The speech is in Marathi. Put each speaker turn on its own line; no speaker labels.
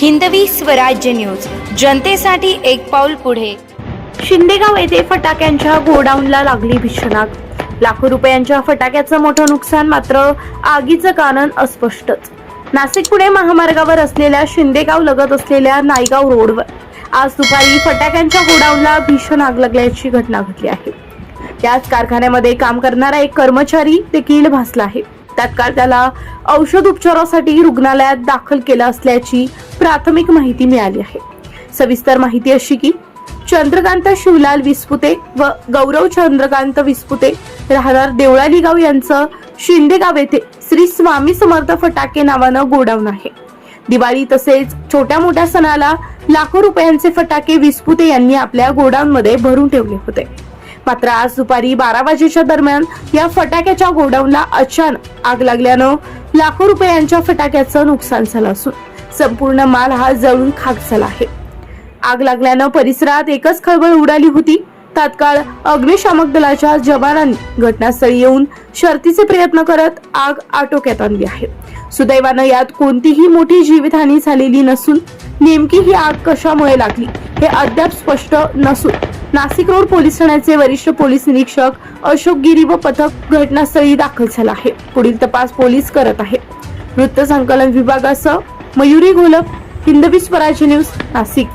हिंदवी स्वराज्य न्यूज. जनतेसाठी एक पाऊल पुढे.
शिंदेगाव येथे फटाक्यांच्या गोडाऊनला लागली भीषण आग लाखो रुपयांच्या फटाक्याचं मोठं नुकसान मात्र आगीचं कारण अस्पष्टच. नाशिक पुणे महामार्गावर असलेल्या शिंदेगाव लगत असलेल्या नायगाव रोडवर आज दुपारी फटाक्यांच्या गोडाऊनला भीषण आग लागल्याची घटना घडली आहे. याच कारखान्यामध्ये काम करणारा एक कर्मचारी देखील भासला आहे. तात्काळ त्याला औषध उपचारासाठी रुग्णालयात दाखल केलं असल्याची प्राथमिक माहिती मिळाली आहे. सविस्तर माहिती अशी की चंद्रकांत शिवलाल विस्पुते व गौरव चंद्रकांत विस्पुते राहणार देवळाली गाव यांचं शिंदेगाव येथे श्री स्वामी समर्थ फटाके नावानं गोडाऊन आहे. दिवाळी तसेच छोट्या मोठ्या सणाला लाखो रुपयांचे फटाके विस्पुते यांनी आपल्या गोडाऊन मध्ये भरून ठेवले होते. मात्र आज दुपारी बारा वाजेच्या दरम्यान या फटाक्याच्या गोडाऊनला अचानक आग लागल्यानं लाखो रुपयांच्या फटाक्याचं नुकसान झालं असून संपूर्ण माल हा जळून खाक झाला आहे. आग लागल्यानं परिसरात एकच खळबळ उडाली होती. तात्काळ अग्निशामक दलाच्या जवानांनी घटनास्थळी येऊन शर्तीचे प्रयत्न करत आग आटोक्यात आणली आहे. सुदैवानं यात कोणतीही मोठी जीवितहानी झालेली नसून नेमकी ही आग कशामुळे लागली हे अद्याप स्पष्ट नसून नाशिक रोड पोलीस ठाण्याचे वरिष्ठ पोलीस निरीक्षक अशोक गिरी व पथक घटनास्थळी दाखल झाला आहे. पुढील तपास पोलीस करत आहे. वृत्त संकलन विभागासह मयुरी घोलप हिंदवी स्वराज्य न्यूज नाशिक.